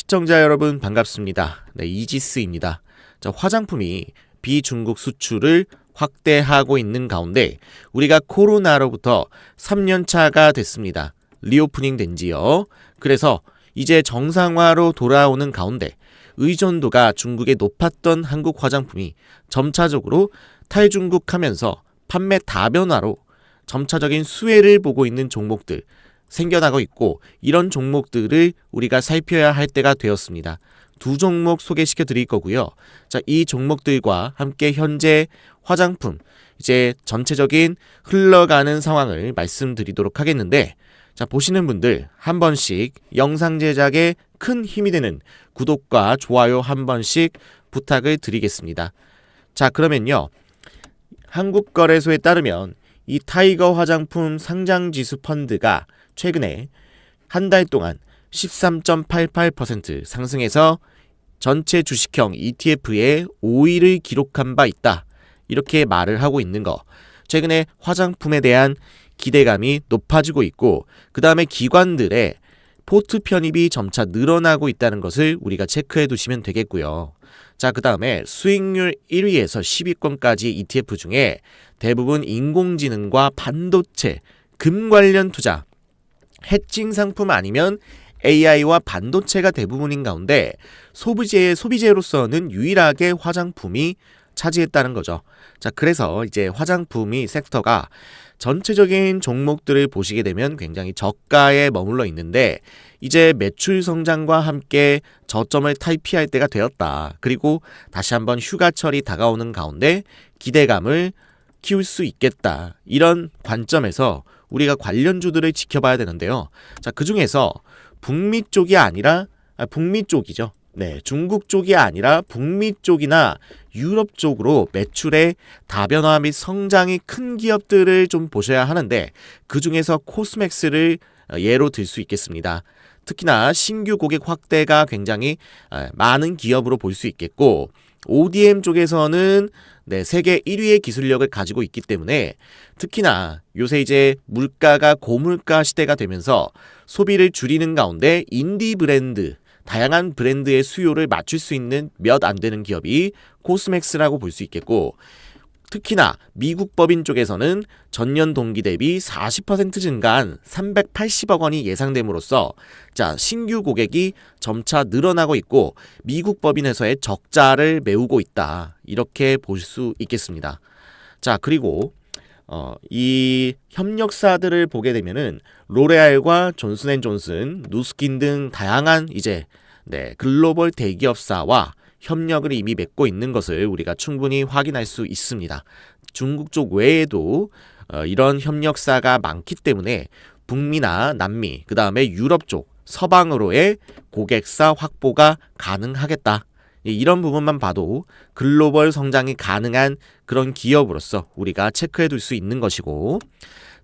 시청자 여러분 반갑습니다. 네, 이지스입니다. 자, 화장품이 비중국 수출을 확대하고 있는 가운데 우리가 코로나로부터 3년 차가 됐습니다. 리오프닝 된 지요. 그래서 이제 정상화로 돌아오는 가운데 의존도가 중국에 높았던 한국 화장품이 점차적으로 탈중국하면서 판매 다변화로 점차적인 수혜를 보고 있는 종목들 생겨나고 있고 이런 종목들을 우리가 살펴야 할 때가 되었습니다. 두 종목 소개시켜 드릴 거고요. 자, 이 종목들과 함께 현재 화장품 이제 전체적인 흘러가는 상황을 말씀드리도록 하겠는데 자, 보시는 분들 한 번씩 영상 제작에 큰 힘이 되는 구독과 좋아요 한 번씩 부탁을 드리겠습니다. 자, 그러면요. 한국거래소에 따르면 이 타이거 화장품 상장 지수 펀드가 최근에 한 달 동안 13.88% 상승해서 전체 주식형 ETF에 5위를 기록한 바 있다. 이렇게 말을 하고 있는 거. 최근에 화장품에 대한 기대감이 높아지고 있고, 그 다음에 기관들의 포트 편입이 점차 늘어나고 있다는 것을 우리가 체크해 두시면 되겠고요. 자, 그 다음에 수익률 1위에서 10위권까지 ETF 중에 대부분 인공지능과 반도체, 금 관련 투자, 해칭 상품 아니면 AI와 반도체가 대부분인 가운데 소비재 소비재로서는 유일하게 화장품이 차지했다는 거죠. 자, 그래서 이제 화장품이 섹터가 전체적인 종목들을 보시게 되면 굉장히 저가에 머물러 있는데 이제 매출 성장과 함께 저점을 탈피할 때가 되었다. 그리고 다시 한번 휴가철이 다가오는 가운데 기대감을 키울 수 있겠다. 이런 관점에서 우리가 관련주들을 지켜봐야 되는데요. 자, 그 중에서 북미 쪽이 아니라 아, 북미 쪽이죠. 네, 중국 쪽이 아니라 북미 쪽이나 유럽 쪽으로 매출의 다변화 및 성장이 큰 기업들을 좀 보셔야 하는데 그 중에서 코스맥스를 어, 예로 들 수 있겠습니다. 특히나 신규 고객 확대가 굉장히 아, 많은 기업으로 볼 수 있겠고 ODM 쪽에서는 네, 세계 1위의 기술력을 가지고 있기 때문에 특히나 요새 이제 물가가 고물가 시대가 되면서 소비를 줄이는 가운데 인디 브랜드 다양한 브랜드의 수요를 맞출 수 있는 몇 안 되는 기업이 코스맥스라고 볼 수 있겠고 특히나 미국 법인 쪽에서는 전년 동기 대비 40% 증가한 380억 원이 예상됨으로써 자 신규 고객이 점차 늘어나고 있고 미국 법인에서의 적자를 메우고 있다 이렇게 볼 수 있겠습니다. 자 그리고 어, 이 협력사들을 보게 되면은 로레알과 존슨앤존슨, 누스킨 등 다양한 이제 네, 글로벌 대기업사와 협력을 이미 맺고 있는 것을 우리가 충분히 확인할 수 있습니다. 중국 쪽 외에도 어, 이런 협력사가 많기 때문에 북미나 남미, 그 다음에 유럽 쪽, 서방으로의 고객사 확보가 가능하겠다. 이런 부분만 봐도 글로벌 성장이 가능한 그런 기업으로서 우리가 체크해 둘 수 있는 것이고,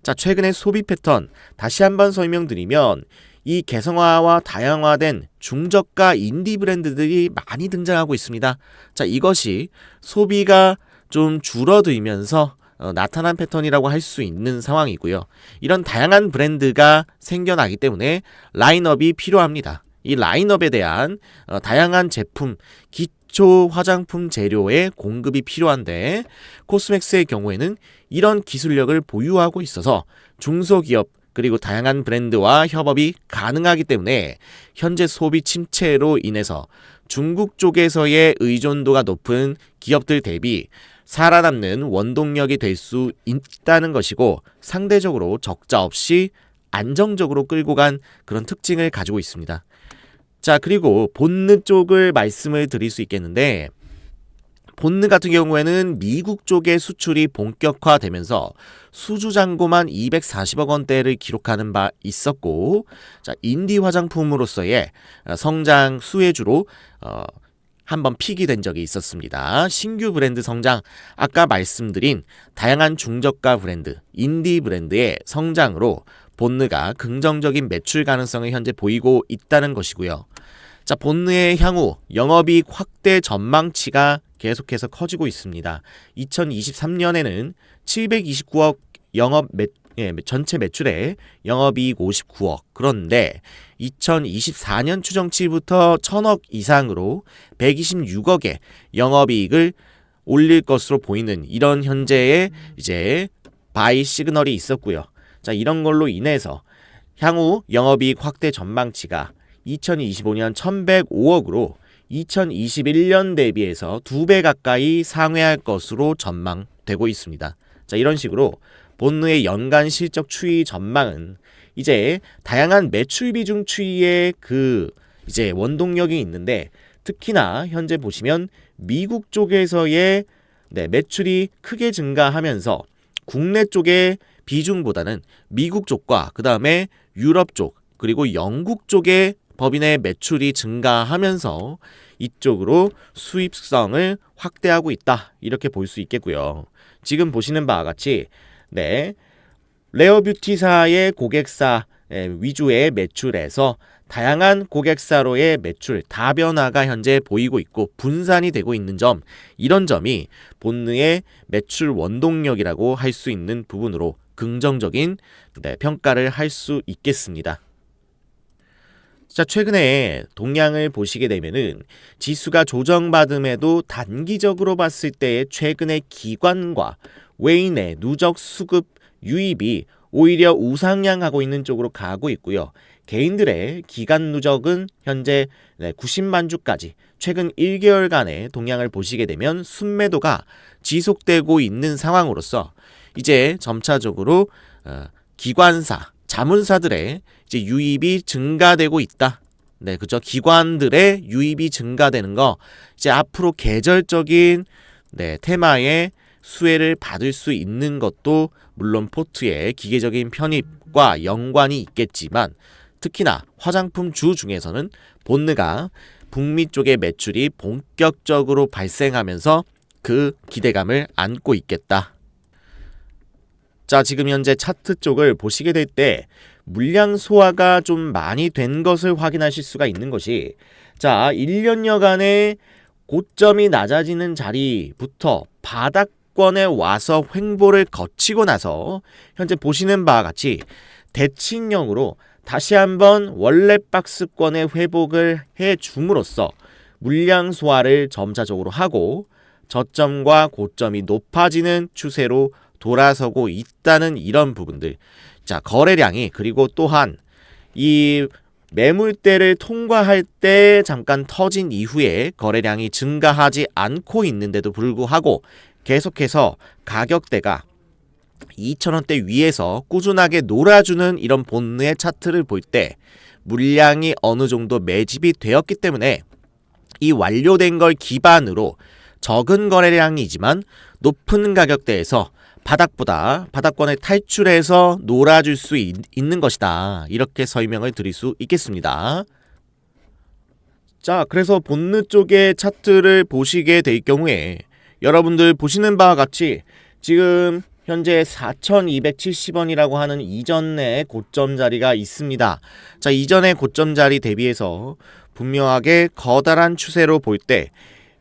자, 최근의 소비 패턴 다시 한번 설명드리면 이 개성화와 다양화된 중저가 인디 브랜드들이 많이 등장하고 있습니다. 자, 이것이 소비가 좀 줄어들면서 어, 나타난 패턴이라고 할 수 있는 상황이고요. 이런 다양한 브랜드가 생겨나기 때문에 라인업이 필요합니다. 이 라인업에 대한 어, 다양한 제품, 기초 화장품 재료의 공급이 필요한데 코스맥스의 경우에는 이런 기술력을 보유하고 있어서 중소기업 그리고 다양한 브랜드와 협업이 가능하기 때문에 현재 소비 침체로 인해서 중국 쪽에서의 의존도가 높은 기업들 대비 살아남는 원동력이 될 수 있다는 것이고 상대적으로 적자 없이 안정적으로 끌고 간 그런 특징을 가지고 있습니다. 자, 그리고 본느 쪽을 말씀을 드릴 수 있겠는데 본느 같은 경우에는 미국 쪽의 수출이 본격화되면서 수주 잔고만 240억 원대를 기록하는 바 있었고, 자, 인디 화장품으로서의 성장 수혜주로 어, 한번 픽이 된 적이 있었습니다. 신규 브랜드 성장, 아까 말씀드린 다양한 중저가 브랜드, 인디 브랜드의 성장으로 본느가 긍정적인 매출 가능성을 현재 보이고 있다는 것이고요. 자, 본느의 향후 영업이익 확대 전망치가 계속해서 커지고 있습니다. 2023년에는 729억 영업 매, 예, 전체 매출의 영업이익 59억. 그런데 2024년 추정치부터 1000억 이상으로 126억의 영업이익을 올릴 것으로 보이는 이런 현재의 이제 바이 시그널이 있었고요. 자, 이런 걸로 인해서 향후 영업이익 확대 전망치가 2025년 1105억으로 2021년 대비해서 두 배 가까이 상회할 것으로 전망되고 있습니다. 자, 이런 식으로 본느의 연간 실적 추이 전망은 이제 다양한 매출 비중 추이의 그 이제 원동력이 있는데 특히나 현재 보시면 미국 쪽에서의 네, 매출이 크게 증가하면서 국내 쪽의 비중보다는 미국 쪽과 그 다음에 유럽 쪽 그리고 영국 쪽의 법인의 매출이 증가하면서 이쪽으로 수입성을 확대하고 있다 이렇게 볼 수 있겠고요. 지금 보시는 바와 같이 네 레어 뷰티사의 고객사 예, 위주의 매출에서 다양한 고객사로의 매출 다변화가 현재 보이고 있고 분산이 되고 있는 점 이런 점이 본느의 매출 원동력이라고 할 수 있는 부분으로 긍정적인 네, 평가를 할 수 있겠습니다. 자, 최근에 동향을 보시게 되면은 지수가 조정받음에도 단기적으로 봤을 때의 최근의 기관과 외인의 누적 수급 유입이 오히려 우상향하고 있는 쪽으로 가고 있고요. 개인들의 기간 누적은 현재 90만 주까지 최근 1개월간의 동향을 보시게 되면 순매도가 지속되고 있는 상황으로서 이제 점차적으로 어, 기관사, 자문사들의 이제 유입이 증가되고 있다. 네, 그죠. 기관들의 유입이 증가되는 거 이제 앞으로 계절적인 네, 테마의 수혜를 받을 수 있는 것도 물론 포트의 기계적인 편입과 연관이 있겠지만 특히나 화장품 주 중에서는 본느가 북미 쪽의 매출이 본격적으로 발생하면서 그 기대감을 안고 있겠다. 자, 지금 현재 차트 쪽을 보시게 될 때 물량 소화가 좀 많이 된 것을 확인하실 수가 있는 것이 자, 1년여간의 고점이 낮아지는 자리부터 바닥권에 와서 횡보를 거치고 나서 현재 보시는 바와 같이 대칭형으로 다시 한번 원래 박스권의 회복을 해 줌으로써 물량 소화를 점차적으로 하고 저점과 고점이 높아지는 추세로 돌아서고 있다는 이런 부분들. 자, 거래량이 그리고 또한 이 매물대를 통과할 때 잠깐 터진 이후에 거래량이 증가하지 않고 있는데도 불구하고 계속해서 가격대가 2,000원대 위에서 꾸준하게 놀아주는 이런 본느의 차트를 볼 때 물량이 어느 정도 매집이 되었기 때문에 이 완료된 걸 기반으로 적은 거래량이지만 높은 가격대에서 바닥보다 바닥권을 탈출해서 놀아줄 수 있, 는 것이다. 이렇게 설명을 드릴 수 있겠습니다. 자, 그래서 본느 쪽의 차트를 보시게 될 경우에 여러분들 보시는 바와 같이 지금 현재 4,270원이라고 하는 이전의 고점 자리가 있습니다. 자, 이전의 고점 자리 대비해서 분명하게 거다란 추세로 볼때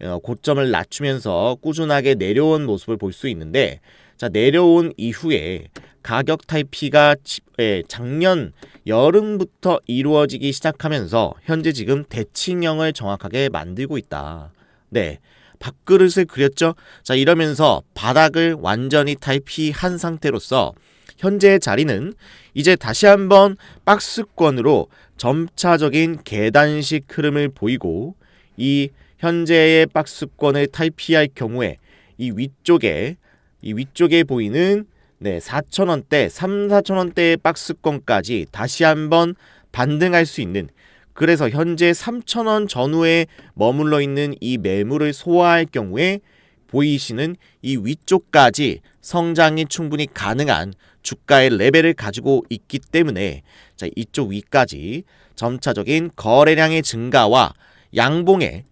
어, 고점을 낮추면서 꾸준하게 내려온 모습을 볼 수 있는데 자, 내려온 이후에 가격 탈피가 예, 작년 여름부터 이루어지기 시작하면서 현재 지금 대칭형을 정확하게 만들고 있다. 네. 밥그릇을 그렸죠. 자, 이러면서 바닥을 완전히 탈피한 상태로서 현재의 자리는 이제 다시 한번 박스권으로 점차적인 계단식 흐름을 보이고 이 현재의 박스권을 탈피할 경우에 이 위쪽에 이 위쪽에 보이는 네, 4,000원대, 3, 4,000원대의 박스권까지 다시 한번 반등할 수 있는 그래서 현재 3,000원 전후에 머물러 있는 이 매물을 소화할 경우에 보이시는 이 위쪽까지 성장이 충분히 가능한 주가의 레벨을 가지고 있기 때문에 자, 이쪽 위까지 점차적인 거래량의 증가와 양봉의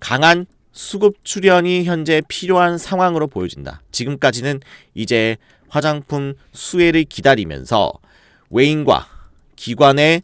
강한 수급 출현이 현재 필요한 상황으로 보여진다. 지금까지는 이제 화장품 수혜를 기다리면서 외인과 기관의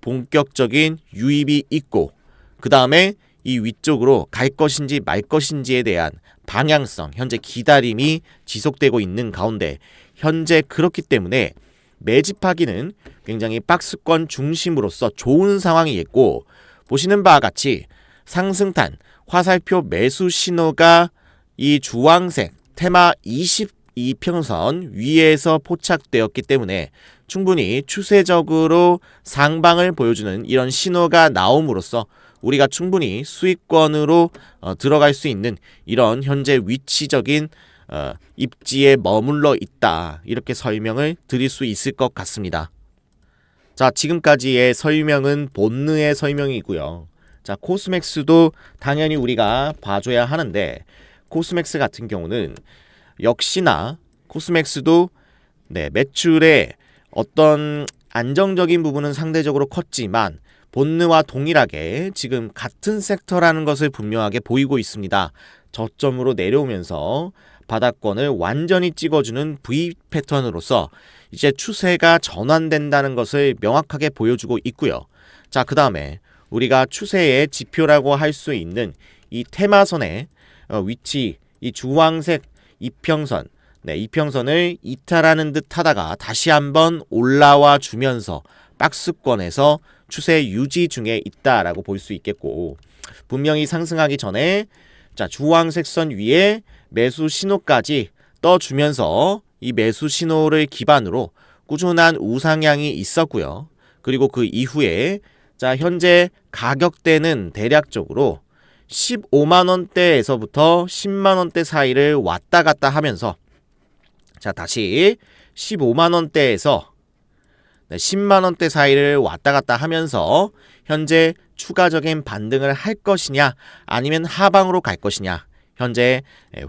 본격적인 유입이 있고 그 다음에 이 위쪽으로 갈 것인지 말 것인지에 대한 방향성, 현재 기다림이 지속되고 있는 가운데 현재 그렇기 때문에 매집하기는 굉장히 박스권 중심으로서 좋은 상황이겠고 보시는 바와 같이 상승탄 화살표 매수 신호가 이 주황색 테마 22평선 위에서 포착되었기 때문에 충분히 추세적으로 상방을 보여주는 이런 신호가 나옴으로써 우리가 충분히 수익권으로 어, 들어갈 수 있는 이런 현재 위치적인 어, 입지에 머물러 있다 이렇게 설명을 드릴 수 있을 것 같습니다. 자 지금까지의 설명은 본느의 설명이고요. 자 코스맥스도 당연히 우리가 봐줘야 하는데 코스맥스 같은 경우는 역시나 코스맥스도 네, 매출의 어떤 안정적인 부분은 상대적으로 컸지만 본느와 동일하게 지금 같은 섹터라는 것을 분명하게 보이고 있습니다. 저점으로 내려오면서 바닥권을 완전히 찍어주는 V 패턴으로서 이제 추세가 전환된다는 것을 명확하게 보여주고 있고요. 자, 그 다음에 우리가 추세의 지표라고 할 수 있는 이 테마선의 어, 위치, 이 주황색 이평선, 네, 이평선을 이탈하는 듯 하다가 다시 한번 올라와 주면서 박스권에서 추세 유지 중에 있다라고 볼 수 있겠고 분명히 상승하기 전에 자 주황색 선 위에 매수 신호까지 떠주면서 이 매수 신호를 기반으로 꾸준한 우상향이 있었고요. 그리고 그 이후에 자 현재 가격대는 대략적으로 15만 원대에서부터 10만 원대 사이를 왔다 갔다 하면서 자 다시 15만 원대에서 10만 원대 사이를 왔다 갔다 하면서 현재 추가적인 반등을 할 것이냐 아니면 하방으로 갈 것이냐 현재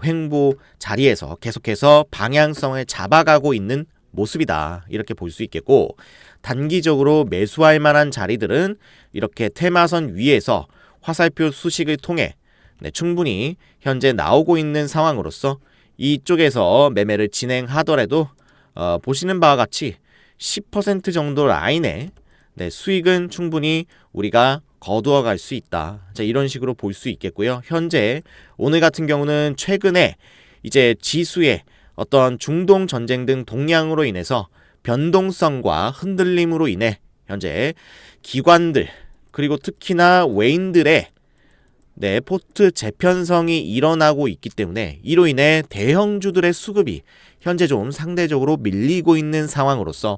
횡보 자리에서 계속해서 방향성을 잡아가고 있는 모습이다 이렇게 볼 수 있겠고 단기적으로 매수할 만한 자리들은 이렇게 테마선 위에서 화살표 수식을 통해 네, 충분히 현재 나오고 있는 상황으로서 이쪽에서 매매를 진행하더라도 어, 보시는 바와 같이 10% 정도 라인에 네, 수익은 충분히 우리가 거두어 갈 수 있다. 자, 이런 식으로 볼 수 있겠고요. 현재 오늘 같은 경우는 최근에 이제 지수의 어떤 중동 전쟁 등 동향으로 인해서 변동성과 흔들림으로 인해 현재 기관들 그리고 특히나 외인들의 네, 포트 재편성이 일어나고 있기 때문에 이로 인해 대형주들의 수급이 현재 좀 상대적으로 밀리고 있는 상황으로서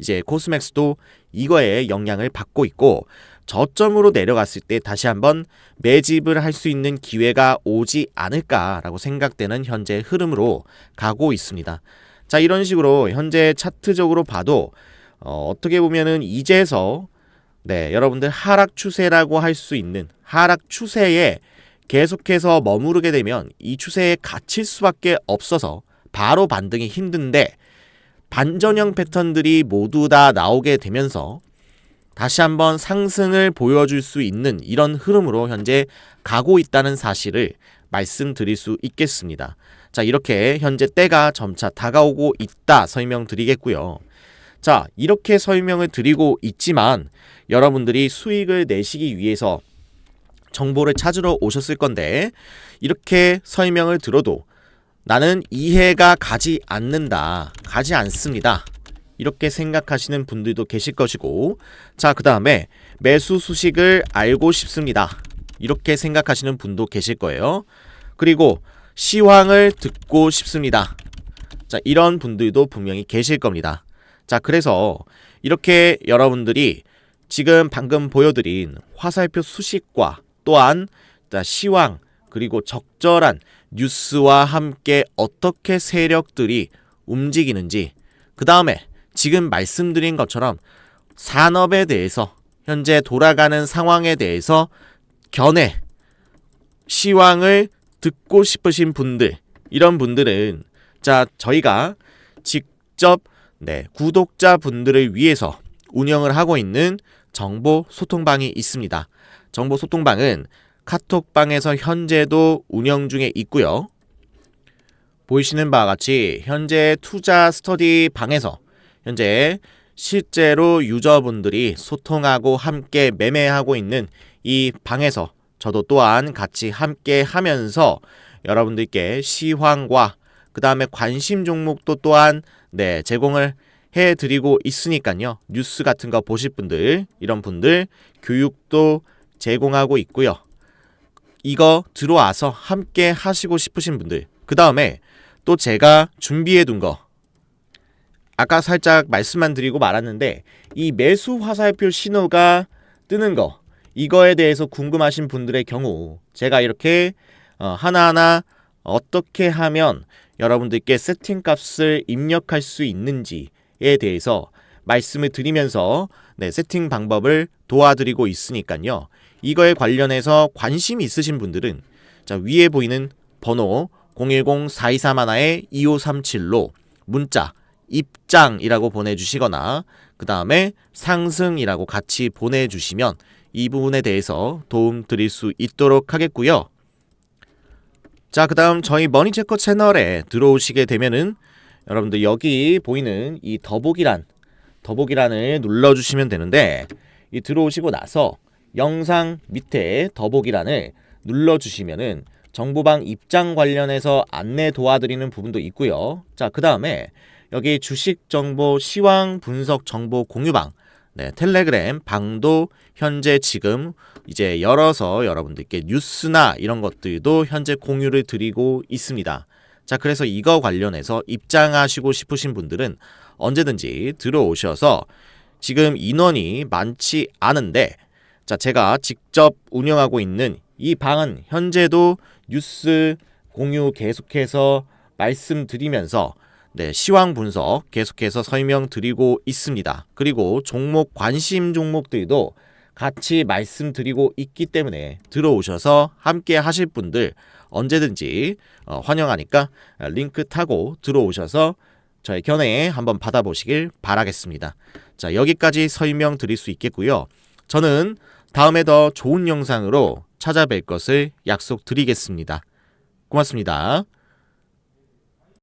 이제 코스맥스도 이거에 영향을 받고 있고 저점으로 내려갔을 때 다시 한번 매집을 할 수 있는 기회가 오지 않을까라고 생각되는 현재 흐름으로 가고 있습니다. 자, 이런 식으로 현재 차트적으로 봐도 어, 어떻게 보면은 이제서 네, 여러분들 하락 추세라고 할 수 있는 하락 추세에 계속해서 머무르게 되면 이 추세에 갇힐 수밖에 없어서 바로 반등이 힘든데 반전형 패턴들이 모두 다 나오게 되면서 다시 한번 상승을 보여줄 수 있는 이런 흐름으로 현재 가고 있다는 사실을 말씀드릴 수 있겠습니다. 자, 이렇게 현재 때가 점차 다가오고 있다 설명드리겠고요. 자, 이렇게 설명을 드리고 있지만 여러분들이 수익을 내시기 위해서 정보를 찾으러 오셨을 건데 이렇게 설명을 들어도 나는 이해가 가지 않는다. 가지 않습니다. 이렇게 생각하시는 분들도 계실 것이고 자, 그 다음에 매수 수식을 알고 싶습니다. 이렇게 생각하시는 분도 계실 거예요. 그리고 시황을 듣고 싶습니다. 자, 이런 분들도 분명히 계실 겁니다. 자, 그래서 이렇게 여러분들이 지금 방금 보여드린 화살표 수식과 또한 시황 그리고 적절한 뉴스와 함께 어떻게 세력들이 움직이는지 그 다음에 지금 말씀드린 것처럼 산업에 대해서 현재 돌아가는 상황에 대해서 견해 시황을 듣고 싶으신 분들 이런 분들은 자 저희가 직접 네 구독자 분들을 위해서 운영을 하고 있는 정보 소통방이 있습니다. 정보 소통방은 카톡방에서 현재도 운영 중에 있고요. 보이시는 바와 같이 현재 투자 스터디 방에서 현재 실제로 유저분들이 소통하고 함께 매매하고 있는 이 방에서 저도 또한 같이 함께 하면서 여러분들께 시황과 그 다음에 관심 종목도 또한 네, 제공을 해드리고 있으니까요. 뉴스 같은 거 보실 분들, 이런 분들 교육도 제공하고 있고요. 이거 들어와서 함께 하시고 싶으신 분들, 그 다음에 또 제가 준비해 둔 거, 아까 살짝 말씀만 드리고 말았는데, 이 매수 화살표 신호가 뜨는 거, 이거에 대해서 궁금하신 분들의 경우, 제가 이렇게 어, 하나하나 어떻게 하면 여러분들께 세팅 값을 입력할 수 있는지에 대해서 말씀을 드리면서 네, 세팅 방법을 도와드리고 있으니까요. 이거에 관련해서 관심 있으신 분들은 자, 위에 보이는 번호 010-423-2537로 문자 입장이라고 보내주시거나 그 다음에 상승이라고 같이 보내주시면 이 부분에 대해서 도움 드릴 수 있도록 하겠고요. 자, 그 다음 저희 머니체커 채널에 들어오시게 되면은 여러분들 여기 보이는 이 더보기란, 더보기란을 눌러주시면 되는데 이 들어오시고 나서 영상 밑에 더보기란을 눌러주시면은 정보방 입장 관련해서 안내 도와드리는 부분도 있고요. 자, 그 다음에 여기 주식 정보 시황 분석 정보 공유방, 네, 텔레그램 방도 현재 지금 이제 열어서 여러분들께 뉴스나 이런 것들도 현재 공유를 드리고 있습니다. 자, 그래서 이거 관련해서 입장하시고 싶으신 분들은 언제든지 들어오셔서 지금 인원이 많지 않은데 자, 제가 직접 운영하고 있는 이 방은 현재도 뉴스 공유 계속해서 말씀드리면서 네, 시황 분석 계속해서 설명드리고 있습니다. 그리고 종목 관심 종목들도 같이 말씀드리고 있기 때문에 들어오셔서 함께 하실 분들 언제든지 어, 환영하니까 링크 타고 들어오셔서 저의 견해 한번 받아보시길 바라겠습니다. 자, 여기까지 설명드릴 수 있겠고요. 저는 다음에 더 좋은 영상으로 찾아뵐 것을 약속드리겠습니다. 고맙습니다.